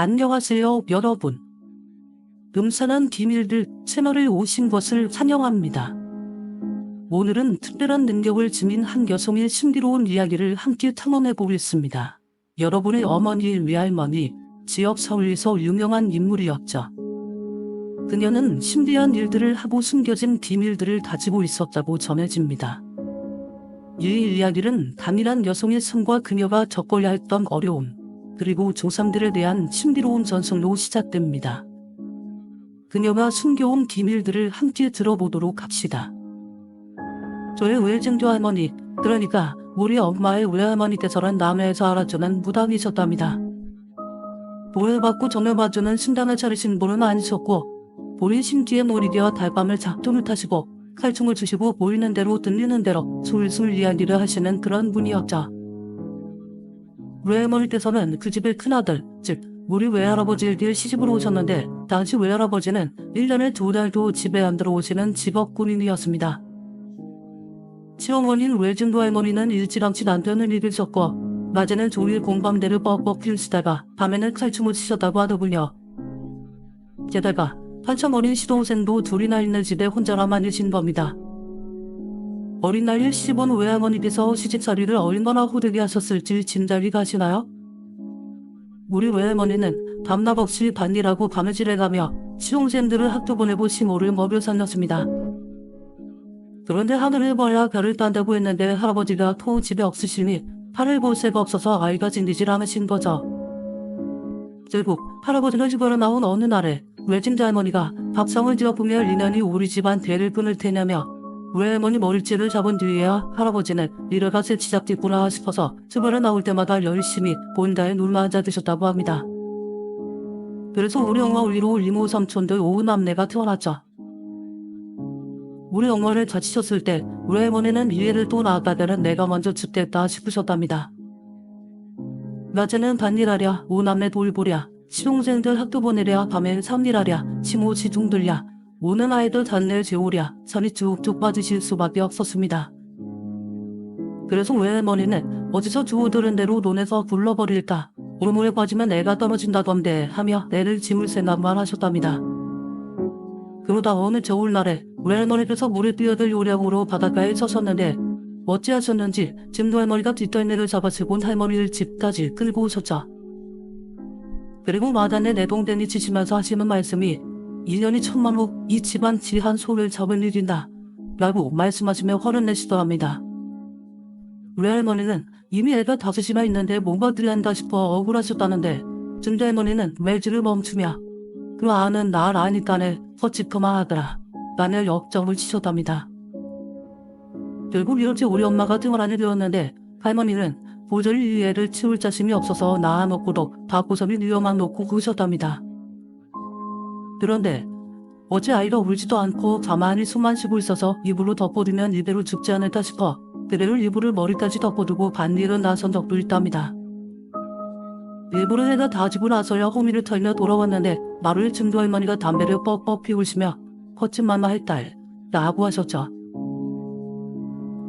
안녕하세요, 여러분. 음산한 비밀들 채널에 오신 것을 환영합니다. 오늘은 특별한 능력을 지닌 한 여성의 신비로운 이야기를 함께 탐험해 보겠습니다. 여러분의 어머니, 외할머니, 지역 서울에서 유명한 인물이었죠. 그녀는 신비한 일들을 하고 숨겨진 비밀들을 가지고 있었다고 전해집니다. 이 이야기는 단일한 여성의 삶과 그녀가 겪어야 했던 어려움, 그리고 조상들에 대한 신비로운 전설로 시작됩니다. 그녀가 숨겨온 비밀들을 함께 들어보도록 합시다. 저의 외증조 할머니, 그러니까 우리 엄마의 외할머니께서는 남해에서 알아주는 무당이셨답니다. 보호받고 전해봐주는 신당을 차리신 분은 아니셨고, 본인 심지에 머리개와 달밤을 작동을 타시고, 칼춤을 주시고 보이는 대로 들리는 대로 술술 이야기를 하시는 그런 분이었죠. 외할머니께서는 그 집의 큰아들, 즉 우리 외할아버지의 길 시집으로 오셨는데 당시 외할아버지는 1년에 두 달도 집에 안 들어오시는 직업군인이었습니다. 시어머니는 외증도 할머니는 일찌감치 남편을 잃으셨고 낮에는 종일 공방대를 뻑뻑 피우시다가 밤에는 칼춤을 치셨다고 하더군요. 게다가 한참 어린 시동생도 둘이나 있는 집에 혼자라만 계신 겁니다. 어린 나이에 시집온 외할머니 께서 시집살이를 얼마나 호되게 하셨을지 짐작이 가시나요? 우리 외할머니는 밤낮 없이 반일하고 바느질해가며 시동생들을 학교 보내고 시모를 먹여 살렸습니다. 그런데 하늘을 봐야 별을 딴다고 했는데 할아버지가 또 집에 없으시니 하늘 볼 새가 없어서 아이가 진디질 않으신 거죠. 결국 할아버지가 집으로 나온 어느 날에 외진자 할머니가 밥상을 지어보며 리난이 우리 집안 대를 끊을 테냐며 외할머니 머리채를 잡은 뒤에야 할아버지는 이래가 새 시작됐구나 싶어서 집으로 나올 때마다 열심히 본다에 눌러 앉아 드셨다고 합니다. 그래서 우리 엄마 위로 이모 삼촌들 오후 남매가 태어났죠. 우리 엄마를 다치셨을 때 우리 할머니는 이해를 또 나았다면 내가 먼저 죽겠다 싶으셨답니다. 낮에는 반일하랴 오남매 돌보랴 시동생들 학교 보내랴 밤엔 삼일하랴 시모 시중들랴 오는 아이들 단내 재우랴 살이 쭉쭉 빠지실 수밖에 없었습니다. 그래서 외할머니는 어디서 주워 들은 대로 논에서 굴러버릴까 우물에 빠지면 애가 떨어진다던데 하며 애를 짐을 세나만 하셨답니다. 그러다 어느 겨울날에 외할머니께서 물에 뛰어들 요량으로 바닷가에 서셨는데 어찌하셨는지 짐도 할머니가 뒷덜미를 잡아쓰고 할머니를 집까지 끌고 오셨죠. 그리고 마단에 내동댕이 치시면서 하시는 말씀이 1년이 천만 후 이 집안 지한 소를 잡을 일이다 라고 말씀하시며 화를 내시더랍니다. 외할머니는 이미 애가 다섯이나 있는데 뭔가 들한다 싶어 억울하셨다는데 증대 할머니는 매질을 멈추며 그 아는 날 아니까네 허치커만 하더라 라며 역정을 치셨답니다. 결국 이렇게 우리 엄마가 등을안에 되었는데 할머니는 이 애를 치울 자신이 없어서 낳아먹고도 밥고섭이 위험한 놓고 그셨답니다. 그런데 어제 아이가 울지도 않고 가만히 숨만 쉬고 있어서 이불로 덮어두면 이대로 죽지 않을까 싶어 그대로 이불을 머리까지 덮어두고 반일은 나선 적도 있답니다. 일부러 해가 다지고 나서야 호미를 털며 돌아왔는데 마루에 증조 할머니가 담배를 뻑뻑 피우시며 거친만마할 딸 라고 하셨죠.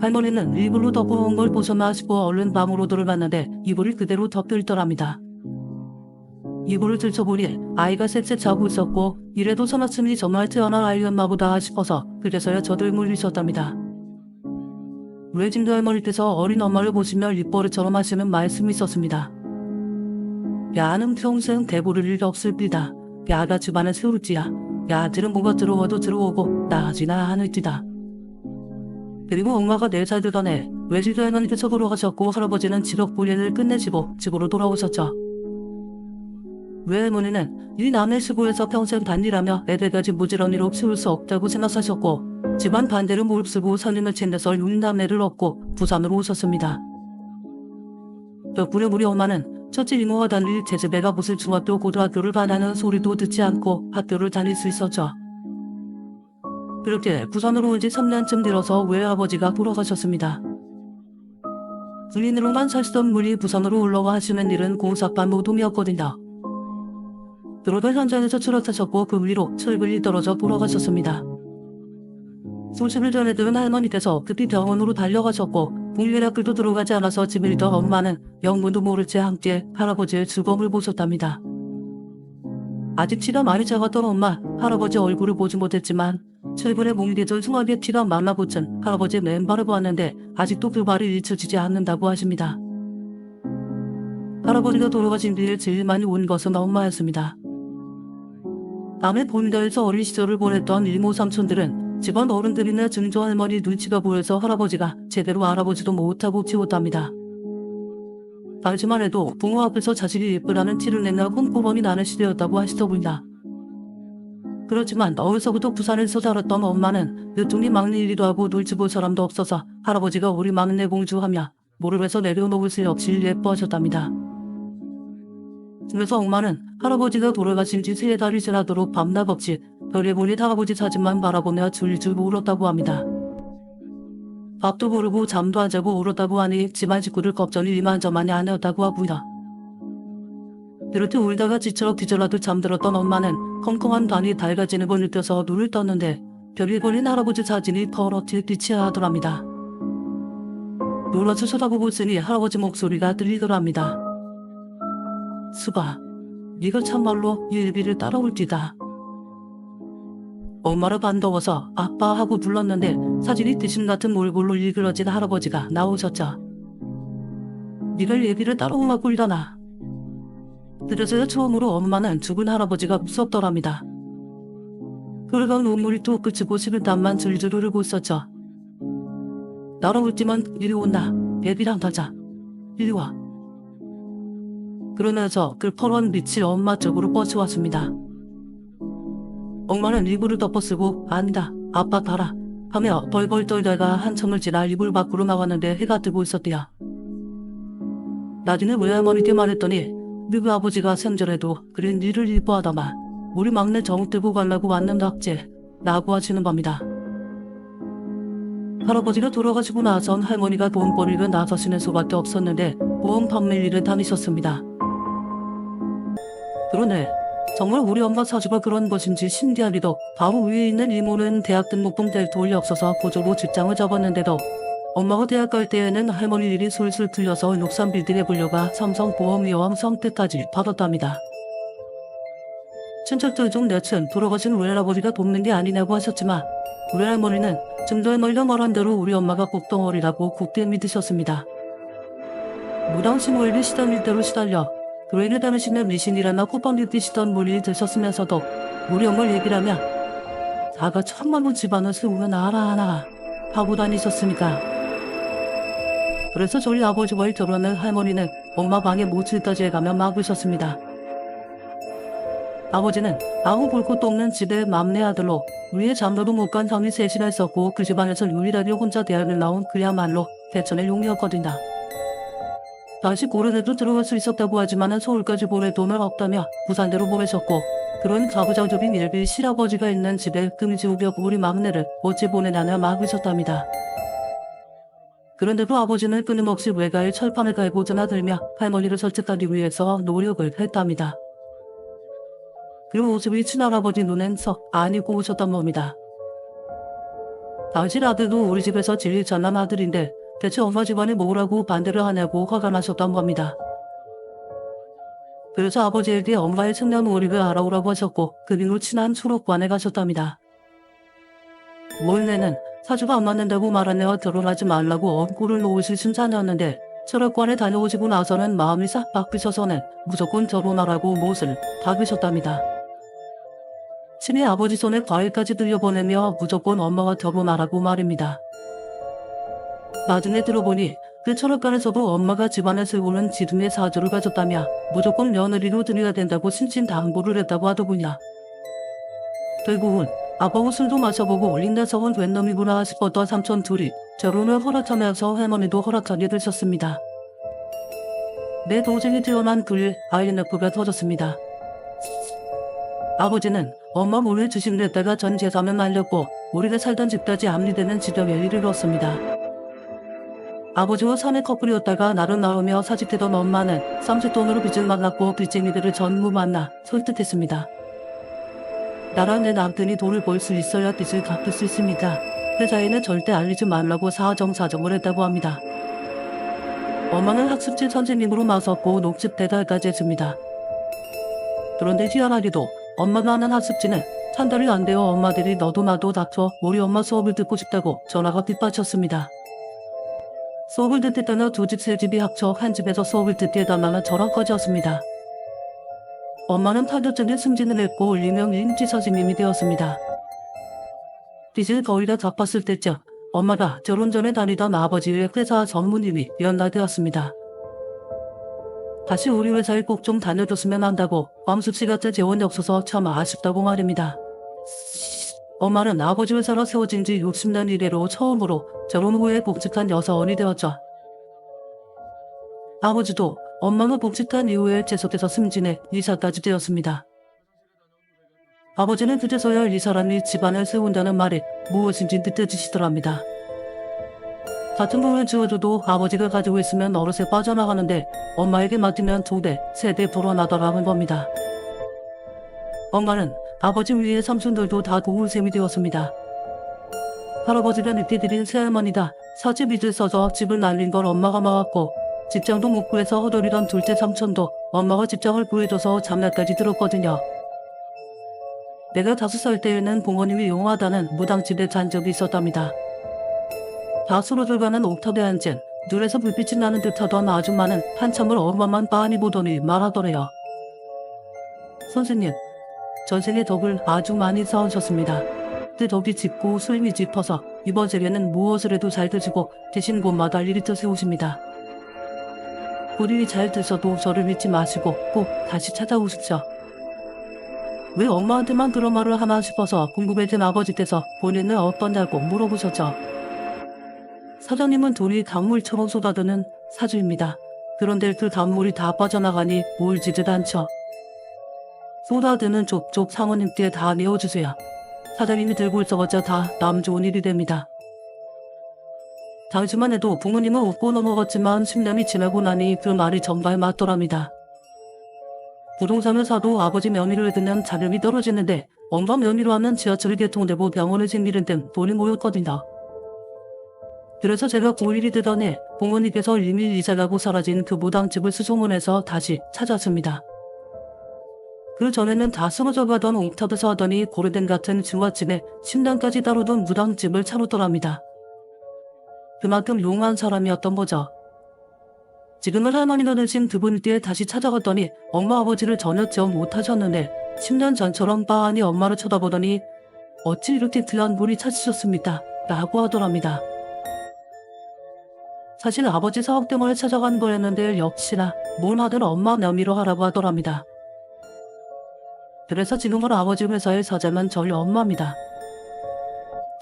할머니는 이불로 덮어온 걸 싶어 얼른 방으로 들어갔는데 이불을 그대로 덮여 있더랍니다. 이불을 들춰보니 아이가 셋째 자고 있었고 이래도 서놨으니 정말 태어난 아이였나 보다 싶어서 그래서야 저들 물리셨답니다. 외진도 할머니께서 어린 엄마를 보시며 입버릇처럼 하시는 말씀이 있었습니다. 야는 평생 대보를 일 없을비다. 야가 집안을 세울지야. 야들은 뭐가 들어와도 들어오고 나가지나 하늘지다. 그리고 엄마가 네살 되던 해 외지도 할머니께서 돌아가셨고 할아버지는 분야를 끝내시고 집으로 돌아오셨죠. 외할머니는 이 남의 시골에서 평생 반일하며 애들까지 무지런히로 키울 수 없다고 생각하셨고 집안 반대로 무릅쓰고 살림을 챙겨서 윤남매를 얻고 부산으로 오셨습니다. 덕분에 우리 엄마는 첫째 이모와 달리 제집애가 무슨 중학교 고등학교를 반하는 소리도 듣지 않고 학교를 다닐 수 있었죠. 그렇게 부산으로 온 지 3년쯤 들어서 외아버지가 돌아가셨습니다. 군인으로만 살던 분이 부산으로 올라와 하시는 일은 공사반 노동이었거든요. 그러다 현장에서 추락하셨고 그 위로 철분이 떨어져 돌아가셨습니다. 소식을 전해 들은 할머니께서 급히 병원으로 달려가셨고 국민학교도 들어가지 않아서 집에 있던 엄마는 영문도 모를 채 함께 할아버지의 죽음을 보셨답니다. 아직 티가 많이 작았던 엄마, 할아버지 얼굴을 보지 못했지만 최근에 몸이 계절 숭하게 티가 말라붙은 할아버지 맨발을 보았는데 아직도 그 발이 잊혀지지 않는다고 하십니다. 할아버지가 돌아가신 뒤에 제일 많이 온 것은 엄마였습니다. 남의 본가에서 어린 시절을 보냈던 이모 삼촌들은 집안 어른들이나 증조 할머니 눈치가 보여서 할아버지가 제대로 알아보지도 못하고 키웠답니다. 알지만 해도 부모 앞에서 자식이 예쁘다는 티를 내나 꼼꼼함이 나는 시대였다고 하시더군요. 그렇지만 어려서부터 부산에서 살았던 엄마는 늦둥이 막내이기도 하고 눈치 볼 사람도 없어서 할아버지가 우리 막내 공주하며 모르면서 내려놓을 수 없이 예뻐하셨답니다. 그래서 엄마는 할아버지가 돌아가신 지 세 달이 지나도록 밤낮 없이 별의보니 할아버지 사진만 바라보며 줄줄 울었다고 합니다. 밥도 부르고 잠도 안 자고 울었다고 하니 집안 식구들 걱정이 이만저만이 아니었다고 하고요. 이렇게 울다가 지쳐 뒤져라도 잠들었던 엄마는 컴컴한 밤이 밝아지는 걸 느껴서 눈을 떴는데 별이 보린 할아버지 사진이 퍼렇게 빛이 하더랍니다. 놀라서 쳐다보고 있으니 할아버지 목소리가 들리더랍니다. 수가, 네가 참말로 예비를 따라올지다. 엄마를 반가워서 아빠 하고 불렀는데 사진이 대신 같은 몰골로 일그러진 할아버지가 나오셨죠. 네가 예비를 따라오라고 일다나. 그래서 처음으로 엄마는 죽은 할아버지가 무섭더랍니다. 그러다 눈물이 또 그치고 식은땀만 줄줄 흐르고 있었죠. 날아올지만 이리 온나. 예비랑 가자. 이리 와. 그러면서 그 퍼런 빛이 엄마 쪽으로 뻗쳐왔습니다. 엄마는 이불을 덮어쓰고 아니다 아빠 봐라 하며 벌벌 떨다가 한참을 지나 이불 밖으로 나왔는데 해가 뜨고 있었대요. 나중에 외할머니께 말했더니 너희 아버지가 생전에도 그래 니를 이뻐하다마 우리 막내 정 뜨고 가려고 왔는답제 라고 하시는 겁니다. 할아버지가 돌아가시고 나선 할머니가 돈벌이를 나서시는 수밖에 없었는데 보험 판매 일을 다니셨습니다. 그러네. 정말 우리 엄마 사주가 그런 것인지 신기하리도 바로 위에 있는 이모는 대학 등록금 될 돈이 없어서 고졸로 직장을 잡았는데도 엄마가 대학 갈 때에는 할머니 일이 술술 풀려서 육산 빌딩에 불려가 삼성보험위험 선택까지 받았답니다. 친척들 중 넷은 돌아가신 외할아버지가 돕는 게 아니냐고 하셨지만 외할머니는 증도에 널려 말한 대로 우리 엄마가 꼭덩어리라고 굳게 믿으셨습니다. 무당신 오일이 시달릴 대로 시달려 교회를 다니시는 미신이라나 쿠팡 뛰시던 되셨으면서도 우리 엄마를 얘기라면 자가 천만원 집안을 세우면 알아하나 하고 다니셨으니까 그래서 저희 아버지와의 결혼을 할머니는 엄마 방에 모칠까지 해가며 막으셨습니다. 아버지는 아무 볼 것도 없는 집의 막내 아들로 위에 잠도도 못 간 형이 셋이나 있었고 그 집안에서 유일하게 혼자 대학을 나온 그야말로 대천의 용이었거든요. 다시 고려대도 들어갈 수 있었다고 하지만 서울까지 보낼 돈을 없다며 부산대로 보내셨고 그런 가부장적인 일비 실아버지가 있는 집에 금지우벽 우리 막내를 어찌 보내냐며 막으셨답니다. 그런데도 아버지는 끊임없이 외가에 철판을 갈고 전화 들며 할머니를 설득하기 위해서 노력을 했답니다. 그 모습이 친할아버지 눈엔 썩 아니고 오셨던 겁니다. 당신 아들도 우리 집에서 제일 잘난 아들인데 대체 엄마 집안이 뭐라고 반대를 하냐고 화가 나셨던 겁니다. 그래서 아버지에게 엄마의 측량 우리를 알아오라고 하셨고 그 뒤로 친한 수록관에 가셨답니다. 원래는 사주가 안 맞는다고 말하며 결혼하지 말라고 엄구를 놓으실 심산이었는데 철학관에 다녀오시고 나서는 마음이 싹 바뀌셔서는 무조건 결혼하라고 못을 박으셨답니다. 친히 아버지 손에 과일까지 들여보내며 무조건 엄마와 결혼하라고 말입니다. 나중에 들어보니 그 철학관에서도 엄마가 집안에 세우는 지dum의 사주를 가졌다며 무조건 며느리로 들여야 된다고 신신당부를 했다고 하더군요. 결국은 아빠가 술도 마셔보고 올린다서원 웬 놈이구나 싶었던 삼촌 둘이 결혼을 허락하면서 할머니도 허락하게 되셨습니다. 내 동생이 태어난 그일 INF가 터졌습니다. 아버지는 엄마 몰래 주심됐다가 전 재산을 날렸고 우리가 살던 집까지 압류되는 지경에 이르렀습니다. 아버지와 사내 커플이었다가 나를 낳으며 사직되던 엄마는 쌈짓돈으로 빚을 만났고 빚쟁이들을 전무 만나 설득했습니다. 나랑 내 남편이 돈을 벌 수 있어야 빚을 갚을 수 있습니다. 회사에는 절대 알리지 말라고 사정사정을 했다고 합니다. 엄마는 학습지 선생님으로 나섰고 녹즙 대달까지 했습니다. 그런데 희한하게도 엄마가 하는 학습지는 한 달이 안 되어 엄마들이 너도 나도 다쳐 우리 엄마 수업을 듣고 싶다고 전화가 빗받쳤습니다. 수업을 듣겠다며 두집세 집이 합쳐 한 집에서 수업을 듣게 해달라는 전화까지였습니다. 엄마는 파격적인 승진을 했고 일명 인지 선생님이 되었습니다. 빚을 거의 다 갚았을 때쯤 엄마가 결혼 전에 다니던 아버지의 회사 전무님이 연락되었습니다. 다시 우리 회사에 꼭 좀 다녀줬으면 한다고 왕숙씨 같은 재원이 없어서 참 아쉽다고 말입니다. 엄마는 아버지 회사로 세워진 지 60년 이래로 처음으로 결혼 후에 복직한 여사원이 되었죠. 아버지도 엄마가 복직한 이후에 재속해서 승진해 이사까지 되었습니다. 아버지는 그제서야 이 사람이 집안을 세운다는 말이 무엇인지 느껴지시더랍니다. 같은 돈을 주어줘도 아버지가 가지고 있으면 어느새 빠져나가는데 엄마에게 맡기면 두 대, 세 대 불어나더라는 겁니다. 엄마는 아버지 위에 삼촌들도 다 도울 셈이 되었습니다. 할아버지가 드린 새할머니다 사채 빚을 써서 집을 날린 걸 엄마가 막았고 직장도 못 구해서 허덕이던 둘째 삼촌도 엄마가 직장을 구해줘서 잠날까지 들었거든요. 내가 다섯 살 때에는 부모님이 용하다는 무당집에 잔 적이 있었답니다. 다수로 들어가는 옥탑에 앉은 눈에서 불빛이 나는 듯하던 아줌마는 한참을 엄마만 빤히 보더니 말하더래요. 선생님, 전생의 덕을 아주 많이 쌓으셨습니다. 그 덕이 짙고 수임이 짚어서 이번 세계는 무엇을 해도 잘 드시고 대신 곳마다 일이 터 세우십니다. 본인이 잘 드셔도 저를 믿지 마시고 꼭 다시 찾아오십시오. 왜 엄마한테만 그런 말을 하나 싶어서 궁금해진 아버지께서 본인은 어떠냐고 물어보셨죠. 사장님은 돈이 강물처럼 쏟아드는 사주입니다. 그런데 그 강물이 다 빠져나가니 울지도 않죠. 쏟아드는 족족 상원님께 다 내어주세요. 사장님이 들고 있어봤자 다 남 좋은 일이 됩니다. 당시만 해도 부모님은 웃고 넘어갔지만 10년이 지나고 나니 그 말이 정말 맞더랍니다. 부동산을 사도 아버지 명의를 듣는 자금이 떨어지는데 엄마 명의로 하면 지하철이 개통되고 병원을 생기는 등 돈이 모였거든요. 그래서 제가 고1이 되던 해 부모님께서 이미 이사가고 사라진 그 무당집을 수소문해서 다시 찾았습니다. 그 전에는 다 쓰러져 가던 옥탑에서 하더니 고르덴 같은 중화집에 10년까지 다루던 무당집을 차렸더랍니다. 그만큼 용한 사람이었던 거죠. 지금은 할머니가 되신 그분 께 다시 찾아갔더니 엄마 아버지를 전혀 기억 못하셨는데 10년 전처럼 빤히 엄마를 쳐다보더니 어찌 이렇게 귀한 분이 찾으셨습니까? 라고 하더랍니다. 사실 아버지 사업 때문에 찾아간 거였는데 역시나 뭘 하든 엄마 명의로 하라고 하더랍니다. 그래서 지금은 아버지 회사의 사장은 저희 엄마입니다.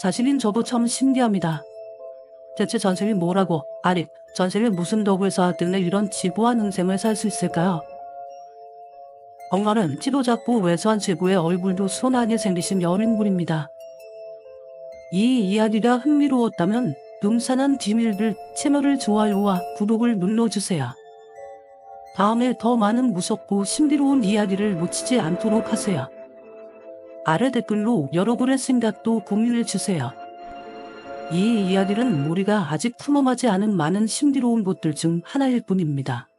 자신인 저도 참 신기합니다. 대체 전생이 뭐라고, 아니, 전생에 무슨 덕을 등에 이런 지부한 인생을 살 수 있을까요? 엄마는 키도 작고 왜소한 지부의 얼굴도 순하게 생기신 여인분입니다. 이 이야기가 흥미로웠다면 음산한 비밀들 채널을 좋아요와 구독을 눌러주세요. 다음에 더 많은 무섭고 신비로운 이야기를 놓치지 않도록 하세요. 아래 댓글로 여러분의 생각도 공유해 주세요. 이 이야기는 우리가 아직 탐험하지 않은 많은 신비로운 곳들 중 하나일 뿐입니다.